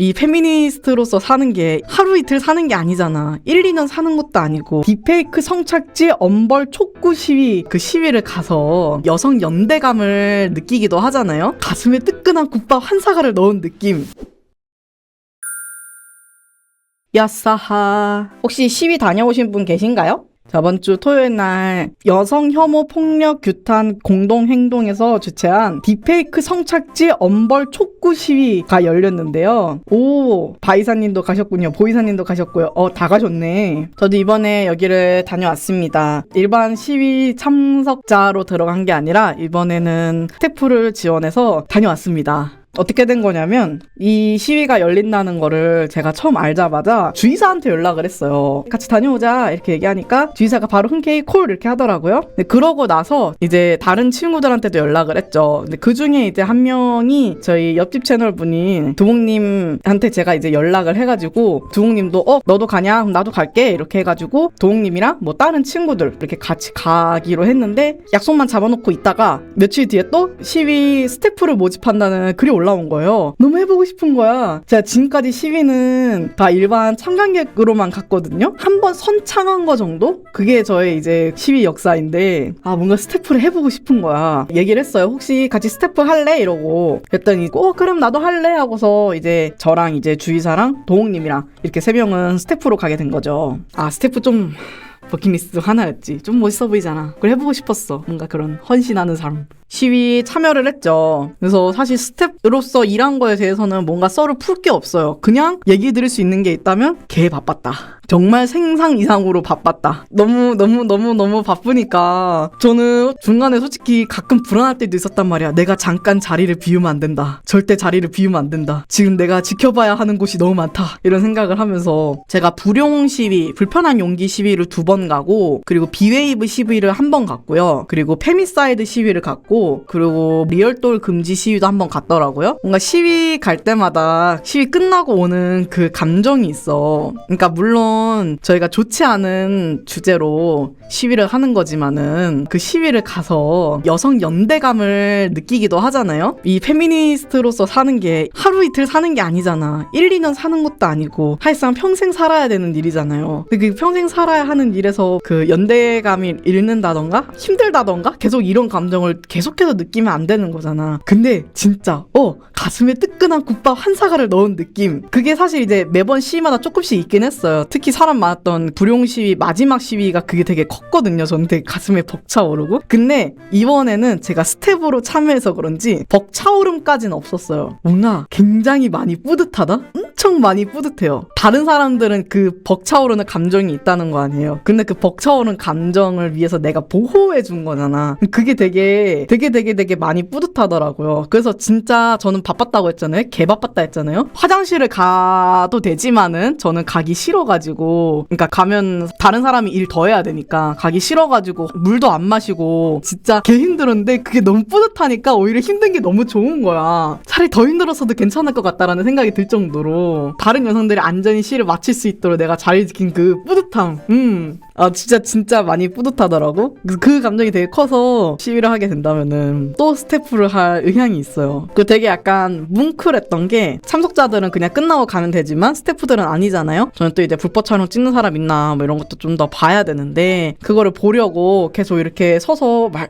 이 페미니스트로서 사는 게 하루 이틀 사는 게 아니잖아. 1, 2년 사는 것도 아니고 딥페이크 성착지 엄벌 촉구 시위 그 시위를 가서 여성 연대감을 느끼기도 하잖아요. 가슴에 뜨끈한 국밥 한 사과를 넣은 느낌. 야사하. 혹시 시위 다녀오신 분 계신가요? 저번 주 토요일 날 여성 혐오 폭력 규탄 공동 행동에서 주최한 딥페이크 성착지 엄벌 촉구 시위가 열렸는데요. 오, 바이사님도 가셨군요. 보이사님도 가셨고요. 어, 다 가셨네. 저도 이번에 여기를 다녀왔습니다. 일반 시위 참석자로 들어간 게 아니라 이번에는 스태프를 지원해서 다녀왔습니다. 어떻게 된 거냐면 이 시위가 열린다는 거를 제가 처음 알자마자 주의사한테 연락을 했어요. 같이 다녀오자 이렇게 얘기하니까 주의사가 바로 흔쾌히 콜 이렇게 하더라고요. 근데 그러고 나서 이제 다른 친구들한테도 연락을 했죠. 근데 그 중에 이제 한 명이 저희 옆집 채널 분인 두목님한테 제가 이제 연락을 해가지고 두목님도 어 너도 가냐? 나도 갈게 이렇게 해가지고 두목님이랑 뭐 다른 친구들 이렇게 같이 가기로 했는데 약속만 잡아놓고 있다가 며칠 뒤에 또 시위 스태프를 모집한다는 글이 올라온 거예요. 너무 해보고 싶은 거야. 제가 지금까지 시위는 다 일반 참관객으로만 갔거든요. 한 번 선창한 거 정도? 그게 저의 이제 시위 역사인데 아 뭔가 스태프를 해보고 싶은 거야. 얘기를 했어요. 혹시 같이 스태프 할래? 이러고 그랬더니 어 그럼 나도 할래 하고서 이제 저랑 이제 주의사랑 도홍님이랑 이렇게 세 명은 스태프로 가게 된 거죠. 아 스태프 좀 버킷리스트 중 하나였지. 좀 멋있어 보이잖아. 그걸 해보고 싶었어. 뭔가 그런 헌신하는 사람. 시위 참여를 했죠. 그래서 사실 스텝으로서 일한 거에 대해서는 뭔가 썰을 풀 게 없어요. 그냥 얘기 드릴 수 있는 게 있다면 개 바빴다. 정말 생상 이상으로 바빴다. 너무 너무 너무 너무 바쁘니까 저는 중간에 솔직히 가끔 불안할 때도 있었단 말이야. 내가 잠깐 자리를 비우면 안 된다. 절대 자리를 비우면 안 된다. 지금 내가 지켜봐야 하는 곳이 너무 많다. 이런 생각을 하면서 제가 불용 시위, 불편한 용기 시위를 두 번 가고 그리고 비웨이브 시위를 한 번 갔고요. 그리고 페미사이드 시위를 갔고 그리고 리얼돌 금지 시위도 한번 갔더라고요. 뭔가 시위 갈 때마다 시위 끝나고 오는 그 감정이 있어. 그러니까 물론 저희가 좋지 않은 주제로 시위를 하는 거지만은 그 시위를 가서 여성 연대감을 느끼기도 하잖아요. 이 페미니스트로서 사는 게 하루 이틀 사는 게 아니잖아. 1, 2년 사는 것도 아니고 사실상 평생 살아야 되는 일이잖아요. 근데 그 평생 살아야 하는 일에서 그 연대감이 잃는다던가 힘들다던가 계속 이런 감정을 계속 해서 느끼면 안 되는 거잖아. 근데 진짜 어 가슴에 뜨끈한 국밥 한 사과를 넣은 느낌. 그게 사실 이제 매번 시위마다 조금씩 있긴 했어요. 특히 사람 많았던 불용 시위 마지막 시위가 그게 되게 컸거든요. 저는 되게 가슴에 벅차오르고. 근데 이번에는 제가 스텝으로 참여해서 그런지 벅차오름까지는 없었어요. 뭔가 굉장히 많이 뿌듯하다? 엄청 많이 뿌듯해요. 다른 사람들은 그 벅차오르는 감정이 있다는 거 아니에요. 근데 그 벅차오르는 감정을 위해서 내가 보호해 준 거잖아. 그게 되게 되게 되게 되게 많이 뿌듯하더라고요. 그래서 진짜 저는 바빴다고 했잖아요. 개 바빴다 했잖아요. 화장실을 가도 되지만은 저는 가기 싫어가지고 그러니까 가면 다른 사람이 일 더 해야 되니까 가기 싫어가지고 물도 안 마시고 진짜 개 힘들었는데 그게 너무 뿌듯하니까 오히려 힘든 게 너무 좋은 거야. 차라리 더 힘들었어도 괜찮을 것 같다라는 생각이 들 정도로 다른 여성들이 안전히 시를 마칠 수 있도록 내가 자리 지킨 그 뿌듯함. 음. 아 진짜 진짜 많이 뿌듯하더라고. 그, 그 감정이 되게 커서 시위를 하게 된다면은 또 스태프를 할 의향이 있어요. 그 되게 약간 뭉클했던 게 참석자들은 그냥 끝나고 가면 되지만 스태프들은 아니잖아요. 저는 또 이제 불법 촬영 찍는 사람 있나 뭐 이런 것도 좀 더 봐야 되는데 그거를 보려고 계속 이렇게 서서 말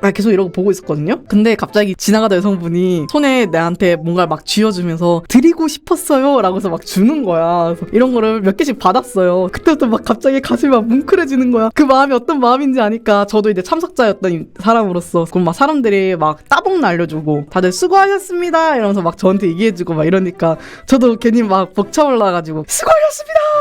아, 계속 이러고 보고 있었거든요? 근데 갑자기 지나가다 여성분이 손에 내한테 뭔가를 막 쥐어주면서 드리고 싶었어요. 라고 해서 막 주는 거야. 이런 거를 몇 개씩 받았어요. 그때부터 막 갑자기 가슴이 막 뭉클해지는 거야. 그 마음이 어떤 마음인지 아니까 저도 이제 참석자였던 이 사람으로서 그럼 막 사람들이 막 따봉 날려주고 다들 수고하셨습니다. 이러면서 막 저한테 얘기해주고 막 이러니까 저도 괜히 막 벅차올라가지고 수고하셨습니다!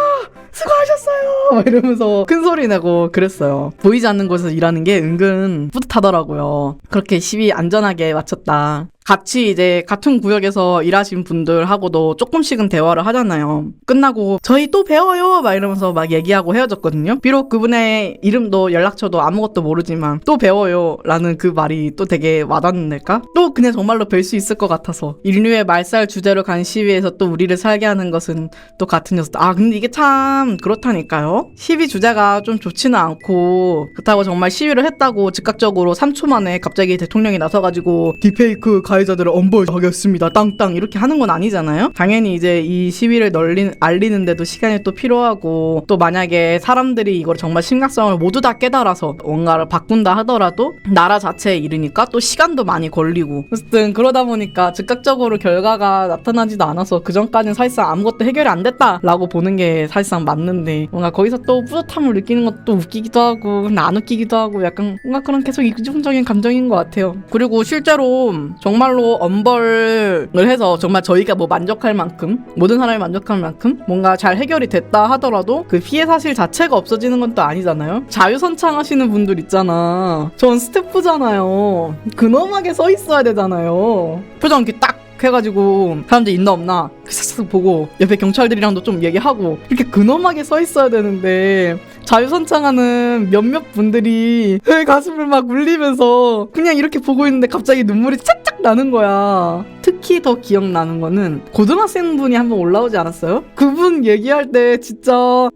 수고하셨어요! 막 이러면서 큰 소리 내고 그랬어요. 보이지 않는 곳에서 일하는 게 은근 뿌듯하더라고요. 그렇게 시위 안전하게 마쳤다. 같이 이제 같은 구역에서 일하신 분들하고도 조금씩은 대화를 하잖아요. 끝나고 저희 또 배워요 막 이러면서 막 얘기하고 헤어졌거든요. 비록 그분의 이름도 연락처도 아무것도 모르지만 또 배워요 라는 그 말이 또 되게 와닿는달까? 또 그냥 정말로 뵐 수 있을 것 같아서 인류의 말살 주제로 간 시위에서 또 우리를 살게 하는 것은 또 같은 녀석. 아 근데 이게 참 그렇다니까요. 시위 주제가 좀 좋지는 않고 그렇다고 정말 시위를 했다고 즉각적으로 3초 만에 갑자기 대통령이 나서가지고 디페이크 가 가해자들을 엄벌하겠습니다. 땅땅 이렇게 하는 건 아니잖아요. 당연히 이제 이 시위를 널리 알리는데도 시간이 또 필요하고 또 만약에 사람들이 이걸 정말 심각성을 모두 다 깨달아서 뭔가를 바꾼다 하더라도 나라 자체에 이르니까 또 시간도 많이 걸리고 어쨌든 그러다 보니까 즉각적으로 결과가 나타나지도 않아서 그 전까지는 사실상 아무것도 해결이 안 됐다라고 보는 게 사실상 맞는데 뭔가 거기서 또 뿌듯함을 느끼는 것도 웃기기도 하고 안 웃기기도 하고 약간 뭔가 그런 계속 이중적인 감정인 것 같아요. 그리고 실제로 정말 로 엄벌을 해서 정말 저희가 뭐 만족할 만큼 모든 사람이 만족할 만큼 뭔가 잘 해결이 됐다 하더라도 그 피해 사실 자체가 없어지는 건 또 아니잖아요. 자유선창하시는 분들 있잖아. 전 스태프잖아요. 근엄하게 서 있어야 되잖아요. 표정 이렇게 딱 해가지고 사람들 있나 없나 싹싹 보고 옆에 경찰들이랑도 좀 얘기하고 이렇게 근엄하게 서 있어야 되는데 자유선창하는 몇몇 분들이 제 가슴을 막 울리면서 그냥 이렇게 보고 있는데 갑자기 눈물이 짝짝 나는 거야. 특히 더 기억나는 거는 고등학생 분이 한번 올라오지 않았어요? 그분 얘기할 때 진짜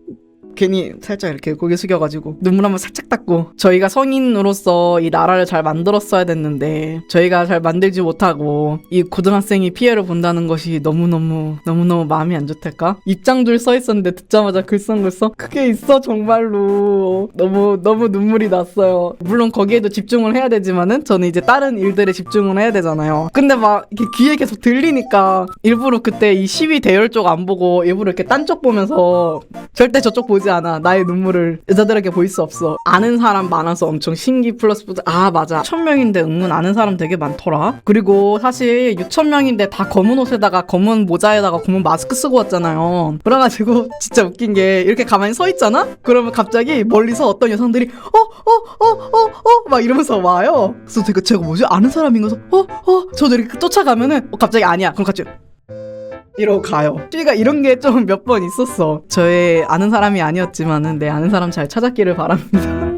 괜히 살짝 이렇게 고개 숙여가지고 눈물 한번 살짝 닦고 저희가 성인으로서 이 나라를 잘 만들었어야 됐는데 저희가 잘 만들지 못하고 이 고등학생이 피해를 본다는 것이 너무너무 너무너무 마음이 안 좋달까? 입장줄 써 있었는데 듣자마자 글썽글썽 그게 있어 정말로. 너무 너무 눈물이 났어요. 물론 거기에도 집중을 해야 되지만은 저는 이제 다른 일들에 집중을 해야 되잖아요. 근데 막 이렇게 귀에 계속 들리니까 일부러 그때 이 시위 대열 쪽 안 보고 일부러 이렇게 딴 쪽 보면서 절대 저쪽 보지 않아. 나의 눈물을 여자들에게 보일 수 없어. 아는 사람 많아서 엄청 신기 플러스 플러스. 아 맞아. 6천 명인데 은근 아는 사람 되게 많더라. 그리고 사실 6천 명인데 다 검은 옷에다가 검은 모자에다가 검은 마스크 쓰고 왔잖아요. 그래가지고 진짜 웃긴 게 이렇게 가만히 서 있잖아. 그러면 갑자기 멀리서 어떤 여성들이 어 어 어 어 어 막 이러면서 와요. 그래서 제가 제가 뭐지 아는 사람인 가서 어 어 저도 이렇게 쫓아가면은 어, 갑자기 아니야. 그럼 갑자기 이러고 가요. 씨가 이런 게 좀 몇 번 있었어. 저의 아는 사람이 아니었지만은 내 아는 사람 잘 찾았기를 바랍니다.